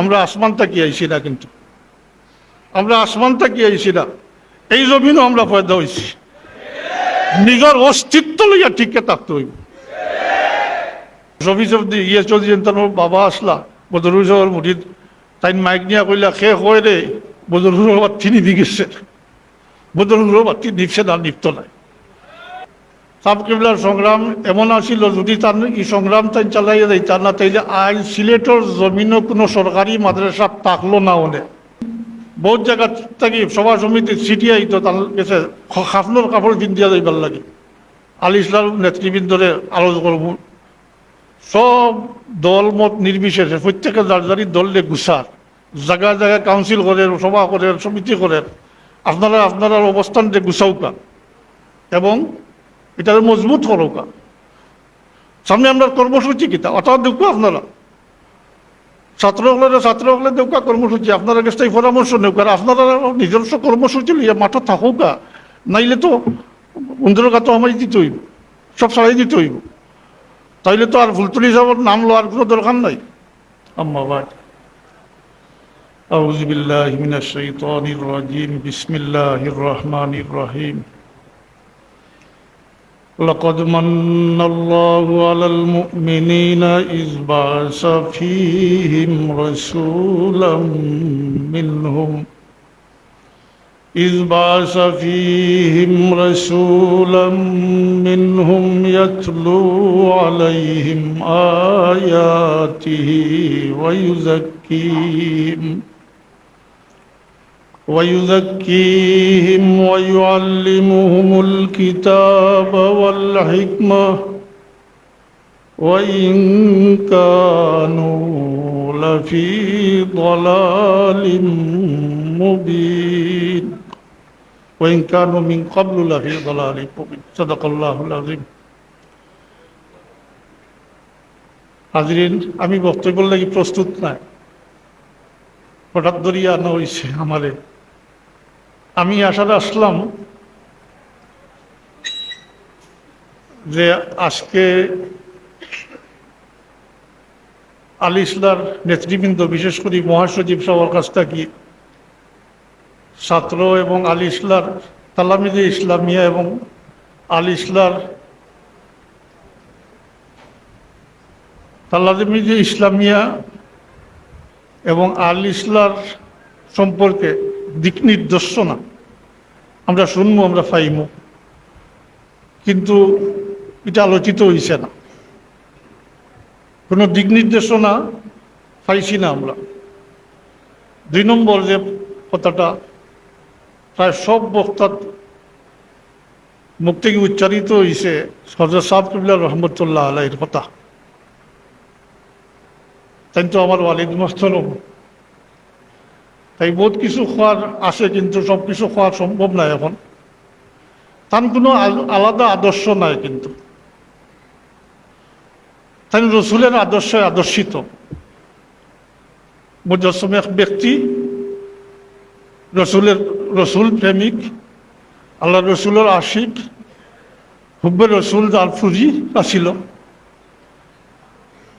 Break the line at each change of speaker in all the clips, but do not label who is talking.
আমরা আসমান তাকিয়ে আইছি না কিন্তু? আমরা আসমান তাকিয়ে আইছি না এই জমিনও আমরা পয়দা হয়েছি নিজের অস্তিত্ব লইয়া ঠিককে থাকতে হইব। ছবি ছবি ইয়ে চলছে তার বাবা আসলা, বদরুল সাহর মুঠিত তাই মাইক নিয়া কইলা, খে কয় রে, বদরুল বাত্তি নিবি গেছে বদরুল বাত্তি নিপছে না নিপ্ত নাই। সাব সংগ্রাম, এমন আসিল যদি তার এই সংগ্রাম তাই চালাইয়া দেয়, তার না তাইলে আই সিলেটর জমিনও কোনো সরকারি মাদ্রাসা থাকল না ওনে বহুত জায়গা থাকি সভা সমিতি সিটি আইতো তার কাছে খাফনোর কাপড় দিন দিয়া যাইবার লাগে। আলি ইসলাম নেতৃবৃন্দরে আলোচনা করব সব দল মত নির্বিশেষে প্রত্যেকের দাঁড়ি দলে গুছার জায়গায় জায়গায় কাউন্সিল করেন সভা করেন সমিতি করেন আপনারা আপনারা অবস্থানটা গুছাউকা এবং এটা মজবুত করৌকা সামনে আমরা কর্মসূচি কিতা অর্থাৎ দেখবো আপনারা ছাত্রসকলের ছাত্রসকলে দেউকা কর্মসূচি আপনারা কাছে এই পরামর্শ নেউকা আর আপনারা নিজস্ব কর্মসূচি লিয়ে মাঠত থাকুকা নাইলে তো বন্ধুর কাতো আমায় দিতে হইব সব সারাই দিতে হইব তাইলে তো আর ফুলতুলি যাবার নাম লওয়ার কোনো দরকার নাই আম্মা বাদ أعوذ بالله من الشيطان الرجيم بسم الله الرحمن الرحيم لقد من الله على المؤمنين إذ بعث فيهم رسولا منهم. إذ بعث فيهم رسولا منهم يتلو عليهم آياته ويزكيهم. ويزكيهم ويعلمهم الكتاب والحكمة وإن كانوا لفي ضلال مبين وإن كانوا من قبل لفي ضلال مبين صدق الله العظيم হাজরিন আমি বক্তব্য লাগি প্রস্তুত নাই হঠাৎ ধরিয়া আনা হয়েছে আমারে আমি আসার আসলাম যে আজকে আলী ইসলার নেতৃবৃন্দ, বিশেষ করে মহাসচিব সবার কাছ থেকে ছাত্র এবং আলী ইসলার তালামিদে ইসলামিয়া এবং আলী ইসলার তালামিদে ইসলামিয়া এবং আল ইসলার সম্পর্কে দিক নির্দেশনা। আমরা শুনব, আমরা পাইমু কিন্তু এটা আলোচিত হয়েছে না। কোনো দিক নির্দেশনা পাইছি না আমরা। দুই নম্বর যে কথাটা, প্রায় সব বক্তার মুখ থেকে উচ্চারিত হয়েছে সরদার সাহ কবিল্লা রহমতুল্লাহ আলাইয়ের কথা। তাই তো আমার ওয়ালিদ মস্তরম তাই বহুত কিছু খোয়ার আছে, কিন্তু সব কিছু খাওয়া সম্ভব নাই এখন। তার কোনো আল- আলাদা আদর্শ নাই কিন্তু। তাই রসুলের আদর্শে আদর্শিত। মুজসম এক ব্যক্তি রসুলের রসুল প্রেমিক, আল্লাহ রসুলের আশিক, হুব্বে রসুল যার ফুজি আসিল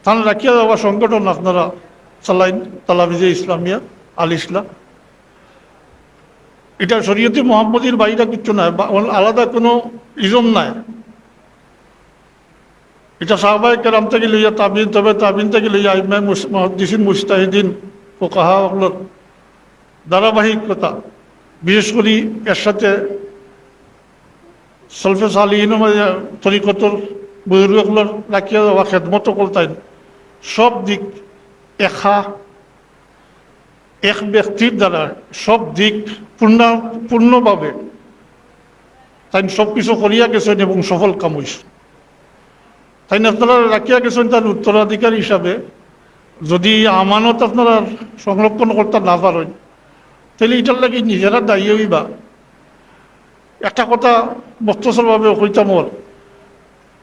তার রাখিয়া যাওয়া সংগঠন আপনারা চালাইন, তালাবিজে ইসলামিয়া। আল ইসলাম এটা শরীয়তে মোহাম্মদীর বাইরে বা অন্য আলাদা কোনো ইজম নাই। এটা সাহবাই কেরাম থেকে লইয়া তাবিন, তবে তাবিন থেকে লইয়া ইমাম মহদ্দিসিন মুস্তাহিদিন ও কাহা ওগুলোর ধারাবাহিকতা। বিশেষ করে এর সাথে সলফে সালিহীন তরিকতর বুজুর্গগুলোর রাখিয়া দেওয়া খেদমত করতেন সব দিক একা এক ব্যক্তির দ্বারা সব দিক পূর্ণ, পূর্ণভাবে তাই সব কিছু করিয়া গেছেন এবং সফল কাম হয়েছে তাই আপনারা রাখিয়া গেছেন তার উত্তরাধিকার হিসাবে। যদি আমানত আপনারা সংরক্ষণ করতে না পারেন, তাহলে এটার লাগে নিজেরা দায়ী হইবা। একটা কথা বস্তুসরভাবে কইতাম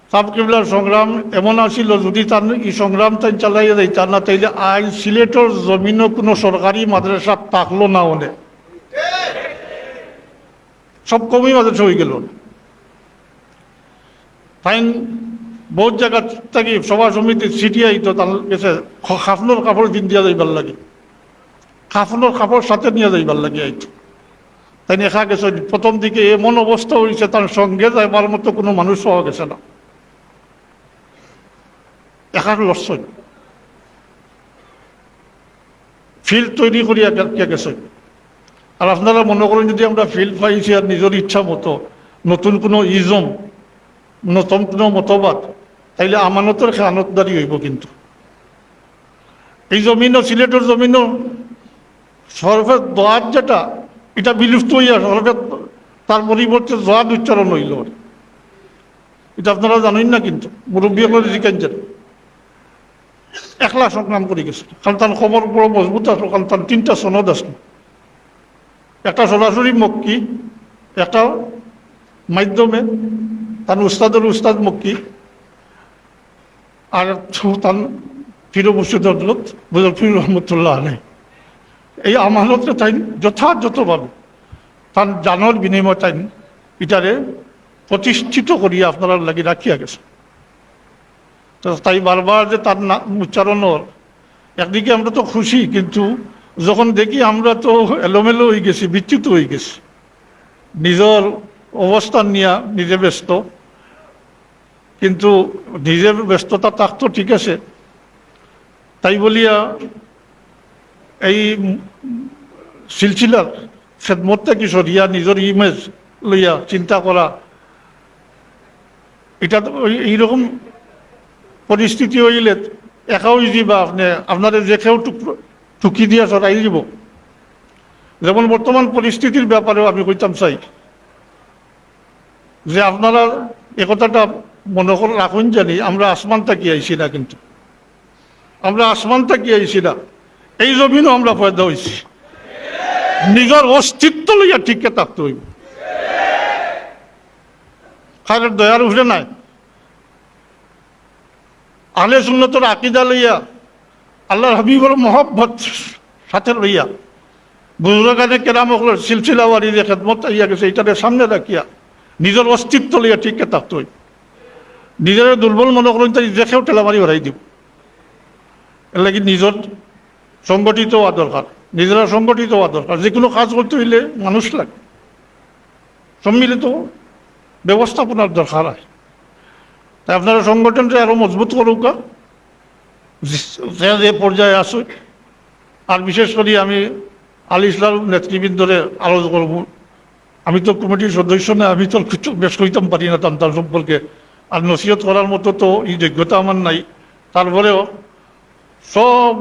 ওর সাব কেবলার সংগ্রাম, এমন আসিল যদি তার এই সংগ্রাম তাই চালাইয়া তার না তাইলে আই সিলেটর জমিনও কোনো সরকারি মাদ্রাসা থাকল না ওনে সব কমই মাদ্রাসা হয়ে গেল। তাই বহুত জায়গা থাকি সভা সমিতি সিটি আইতো তার কাছে খাফনোর কাপড় দিন দিয়া যাইবার লাগে। কাফনের কাপড় সাথে নিয়ে যাইবার লাগে আইতো। তাই দেখা গেছে প্রথম দিকে এমন অবস্থা হয়েছে তার সঙ্গে যাইবার মতো কোনো মানুষ পাওয়া গেছে না। একার লড়ছই ফিল্ড তৈরি করিয়া কে গেছে আর আপনারা মনে করেন যদি আমরা ফিল্ড পাইছি আর নিজের ইচ্ছা মতো, নতুন কোনো ইজম, নতুন কোনো মতবাদ, তাইলে আমানতের খেয়ানতদারি হইব কিন্তু। এই জমিনও সিলেটের জমিনও সরফের দোয়ার যেটা, এটা বিলুপ্ত হইয়া সরফের তার পরিবর্তে জোয়াদ উচ্চারণ হইল এটা আপনারা জানেন না কিন্তু মুরব্বী হলে জিজ্ঞাসা একলা সংগ্রাম করে গেছে। কারণ তার খবর বড় মজবুত আসলো কারণ তার তিনটা সনদ আসলো একটা সরাসরি মক্কি একটা মাধ্যমে তার উস্তাদের উস্তাদ মক্কি আর তার ফিরো মুর্শিদ হজরত ফির রহমতুল্লাহ আলাই এই আমানতকে তাই যথাযথভাবে তার জানর বিনিময় তাই এটারে প্রতিষ্ঠিত করিয়া আপনারা লাগি রাখিয়া গেছে। তাই বারবার যে তার না উচ্চারণর একদিকে আমরা তো খুশি, কিন্তু যখন দেখি আমরা তো এলোমেলো হয়ে গেছি, বিচ্যুত হয়ে গেছি। নিজের অবস্থান নিয়ে নিজে ব্যস্ত। কিন্তু নিজের ব্যস্ততা থাকতো ঠিক আছে। তাই বলিয়া এই সিলসিলার খেদমত থেকে সরিয়া নিজের ইমেজ লইয়া চিন্তা করা, এটা তো এইরকম পরিস্থিতি হইলে একাও যাবা আপনি আপনাদের যে কেউ টুক- দিয়া সরাই দিব। যেমন বর্তমান পরিস্থিতির ব্যাপারেও আমি কইতাম, চাই যে আপনারা একথাটা মনে করে, রাখুন জানি, আমরা আসমান তাকিয়ে আইছি না কিন্তু। আমরা আসমান তাকিয়ে আইছি না, এই জমিনও আমরা পয়দা হয়েছি নিজের অস্তিত্ব লইয়া ঠিককে থাকতে হইব। খারের দয়ার উঠে নাই। আলে সুন্নতর আকিদা লইয়া, আল্লাহর হাবিবর মহব্বত সাথে লইয়া, বুজুরগানে কেরাম সিলসিলা বাড়ি যে খেদমত ইয়া গেছে এটারে সামনে রাখিয়া, নিজের অস্তিত্ব লইয়া ঠিককে থাকতে হইব। নিজের দুর্বল মনে করেন, তাই দেখেও ঠেলামারি বাড়াই দিব। এর লাগি নিজের সংগঠিত হওয়া দরকার, নিজেরা সংগঠিত হওয়া দরকার। যে কোনো কাজ করতে হইলে মানুষ লাগে। সম্মিলিত ব্যবস্থাপনার দরকার হয়। আপনারা সংগঠনটা আরও মজবুত করুক যে পর্যায়ে আসুক। আর বিশেষ করে আমি আলী ইসলাম নেতৃবৃন্দরে আলোচনা করব। আমি তো কমিটির সদস্য না, আমি তো কিছু বেশ কইতাম পারি না তার সম্পর্কে। আর নসিহত করার মতো তো এই যোগ্যতা আমার নাই। তারপরেও সব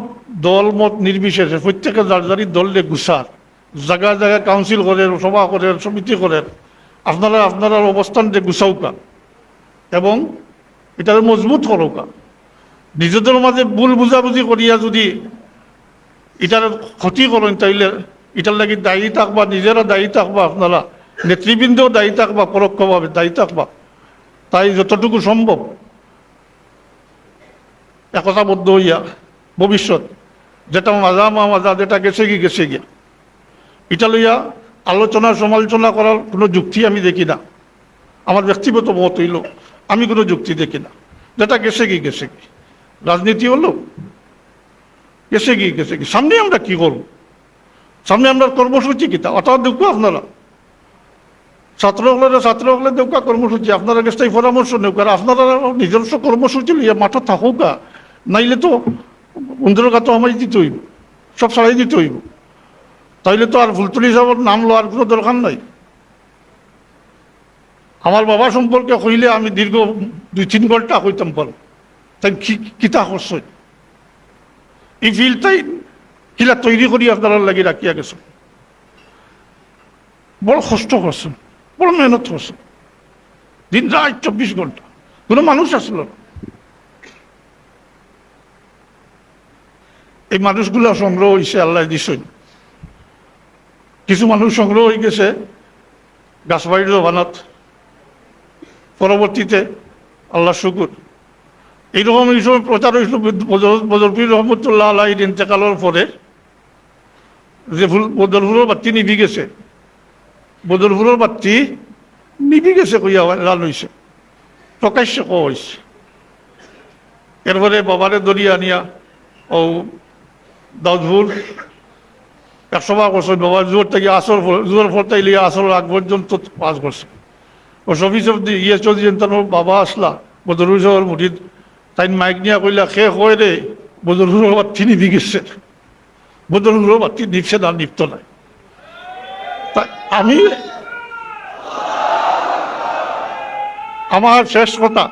দল, মত নির্বিশেষে প্রত্যেকে যার যারি দলে গুছার জায়গায় জায়গায় কাউন্সিল করেন সভা করেন সমিতি করেন আপনারা আপনারা অবস্থান যে গুছাউকা এবং এটাকে মজবুত করোকা নিজেদের মাঝে ভুল বুঝাবুঝি করিয়া যদি এটার ক্ষতি করেন, তাইলে এটার লাগি দায়ী থাকবা, নিজেরা দায়ী থাকবা, আপনারা নেতৃবৃন্দও দায়ী থাকবা, পরোক্ষভাবে দায়ী থাকবা। তাই যতটুকু সম্ভব একতাবদ্ধ হইয়া ভবিষ্যৎ, যেটা মাজা মা মাজা যেটা গেছে কি গেছে গিয়া। এটা লইয়া আলোচনা সমালোচনা করার কোনো যুক্তি আমি দেখি না। আমার ব্যক্তিগত মত হইল আমি কোনো যুক্তি দেখি না। যেটা গেছে কি গেছে কি। রাজনীতি হলো? গেছে কি গেছে কি। সামনে আমরা কি করব? সামনে আমরা কর্মসূচি কিতা অর্থাৎ দেখব আপনারা। ছাত্র হলে ছাত্র হলে দেউকা কর্মসূচি। আপনারা কাছে পরামর্শ নেউকা আপনারা নিজস্ব কর্মসূচি লিয়ে মাঠে থাকুকা নাইলে তো বন্ধুর কাছে আমায় দিতে হইব। সব ছাড়াই দিতে হইব। তাইলে তো আর ফুলতুলি সাহেবের নাম লওয়ার কোনো দরকার নাই। আমার বাবা সম্পর্কে কইলে আমি দীর্ঘ দুই তিন ঘণ্টা কইতাম পারো। তাই কিতা করছে? এই ফিল্ডটাই কিলা তৈরি করি আপনারা লাগি রাখিয়া গেছে। বড় কষ্ট করছেন, বড় মেহনত করছেন। দিন রাত চব্বিশ ঘণ্টা, কোনো মানুষ আসলো এই মানুষগুলো সংগ্রহ হয়েছে আল্লাহ দিছেন। কিছু মানুষ সংগ্রহ হয়ে গেছে গাছবাড়ির জবানত পরবর্তীতে আল্লাহ শুকুর। এইরকম এই সময় প্রচার হয়েছিল বদরপুর রহমতুল্লাহ আল্লাহ ইন্তেকালের পরে, যে ফুল বদরপুরের বাতি গেছে। বদরপুরের বাতি নিবি গেছে কইয়া লাল হয়েছে প্রকাশ্যে ক হয়েছে এরপরে বাবারে দরিয়া আনিয়া, ও দাউদপুর একশো বার করছেন বাবা জোর থেকে আসর জোর ফলতে লিয়ে আসর আগ পর্যন্ত পাস করছে। ও সবই সব ইয়ে চলছেন তার বাবা আসলা, বদরুল সাহের মুঠিত তাই মাইক নিয়ে কইলা খে কয় রে বদরুল বাবা তিনি দি গেছে। বদরুল বাবা তিনি নিপছে না, নিপ্ত নাই। তা আমি আমার শেষ কথা।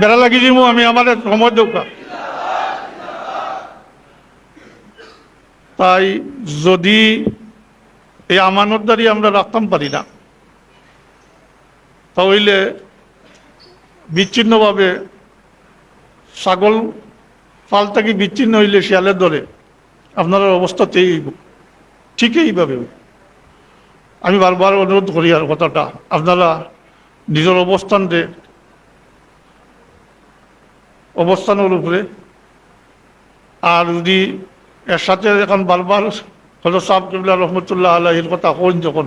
বেড়া লাগি দিব আমি আমাদের সময় দৌকা। তাই যদি এই আমানতদারি আমরা রাখতাম পারি না, তাহলে বিচ্ছিন্নভাবে ছাগল পাল বিচ্ছিন্ন হইলে শিয়ালের দরে আপনার অবস্থাতেই ঠিক এইভাবে। আমি বারবার অনুরোধ করি আর কথাটা, আপনারা নিজের অবস্থান অবস্থানতে অবস্থানের উপরে আর যদি এর সাথে এখন বারবার হলো সাহ কিবলা রহমতুল্লাহ আল্লাহির কথা হন যখন,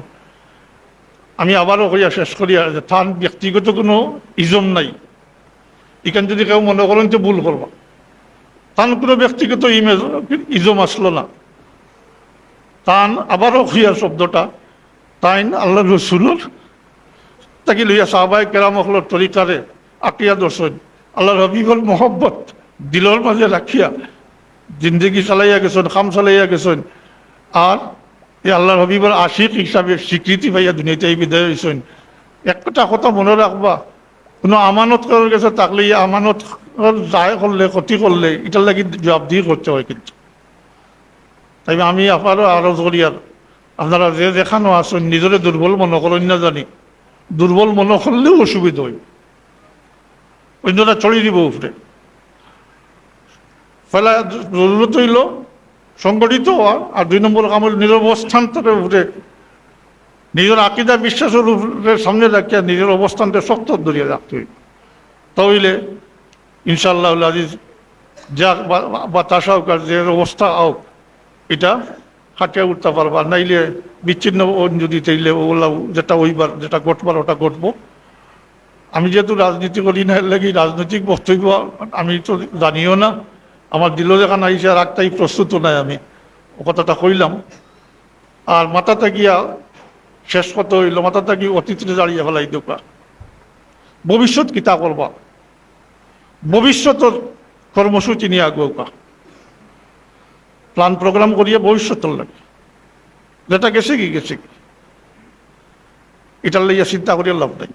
আমি আবারও হইয়া শেষ করি আর যে থান ব্যক্তিগত কোনো ইজম নাই। এখানে যদি কেউ মনে করেন তো ভুল করবা। তান কোনো ব্যক্তিগত ইমেজ, ইজম আসলো না। তান আবারও হইয়া শব্দটা, তাইন আল্লাহ রসুলোর তাকে লইয়া সাহবাই কেরাম হলোর তরিকারে আকিয়া দর্শন আল্লাহ রবিবর মোহব্বত দিলর মাঝে রাখিয়া জিন্দগি চালাইয়া গেছেন, খাম চালাইয়া গেছেন। আর এই আল্লাহ রবিবর আশিক হিসাবে স্বীকৃতি পাইয়া দুনিয়াতে বিদায় হয়েছেন একটা কথা মনে রাখবা, কোনো আমানত করার গেছে তাকলে এই আমানত যায় করলে, ক্ষতি করলে, এটার লাগি জবাবদিহি করতে হয় কিন্তু। তাই আমি আপনারও আরও করি আর আপনারা যে দেখানো আসেন নিজরে দুর্বল মনে করেন না জানি। দুর্বল মনে করলেও অসুবিধা হয়। অন্যরা ছড়িয়ে দিব উপরে। ফেলা জরুরত হইল, সংগঠিত হওয়া আর দুই নম্বর কাম হইল নিজের অবস্থান্তরের উপরে, নিজের আকিদা বিশ্বাসের উপরে সামনে রাখিয়া নিজের অবস্থানটা শক্ত ধরিয়া রাখতে হইল। তাহলে ইনশাল্লাহ আজিজ যা বা- বাতাস হোক আর যে অবস্থা হোক, এটা খাটিয়া উঠতে পারবা। নাইলে বিচ্ছিন্ন যদি তাইলে ওগুলা যেটা ওইবার যেটা ঘটবার, ওটা ঘটবো। আমি যেহেতু রাজনীতি করি না লাগি রাজনৈতিক বক্তব্য আমি তো জানিও না। আমার দিল যেখানে আইসে আর একটাই প্রস্তুত নাই আমি। ও কথাটা কইলাম। আর মাথাটা গিয়া শেষ কথা হইল, মাথাটা কি অতীতে দাঁড়িয়ে ফেলাই দোকা ভবিষ্যৎ কিতা করবা? ভবিষ্যতের কর্মসূচি নিয়ে আগুয়া প্ল্যান প্রোগ্রাম করিয়া ভবিষ্যতের লাগে। যেটা গেছে কি গেছে কি। এটার লাইয়া চিন্তা করিয়া লাভ নাই।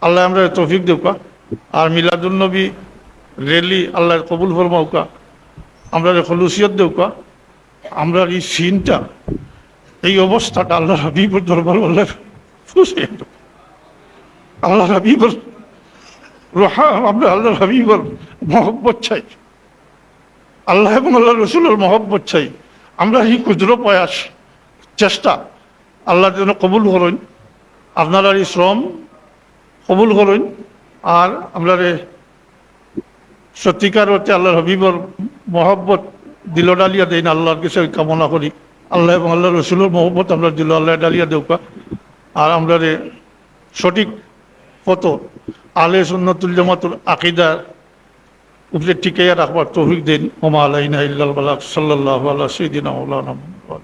আল্লাহ আমরা তৌফিক দেউকা আর মিলাদুলনবী রেলি আল্লাহর কবুল ফরমাউকা আমরা খলুসিয়ত দেউকা আমরা এই সিনটা? এই অবস্থাটা আল্লাহ হাবিবুর দরবার আল্লাহ। আল্লাহ হাবিবুর রহা, আমরা আল্লাহ হাবিবুর মহব্বত চাই। আল্লাহ এবং আল্লাহ রসুলের মহব্বত চাই। আমরা এই ক্ষুদ্র প্রয়াস, চেষ্টা আল্লাহ যেন কবুল করেন। আপনারা এই শ্রম কবুল করুন। আর আমরা সত্যিকার অর্থে আল্লাহ হবিবর মহব্বত দিল ডালিয়া দেন আল্লাহর কাছে কামনা করি। আল্লাহ এবং আল্লাহ রসুলের মহব্বত আমরা দিল, আল্লাহ ডালিয়া দেউকা আর আমরা সঠিক পত আলে সুন্নতুল জামাতুল আকিদার উপরে টিকাইয়া রাখবার তৌফিক দিন। ওমা আলাইনা ইল্লাল বালাক সাল্লাল্লাহু আলা সাইয়্যিদিনা মাওলানা মুহাম্মদ।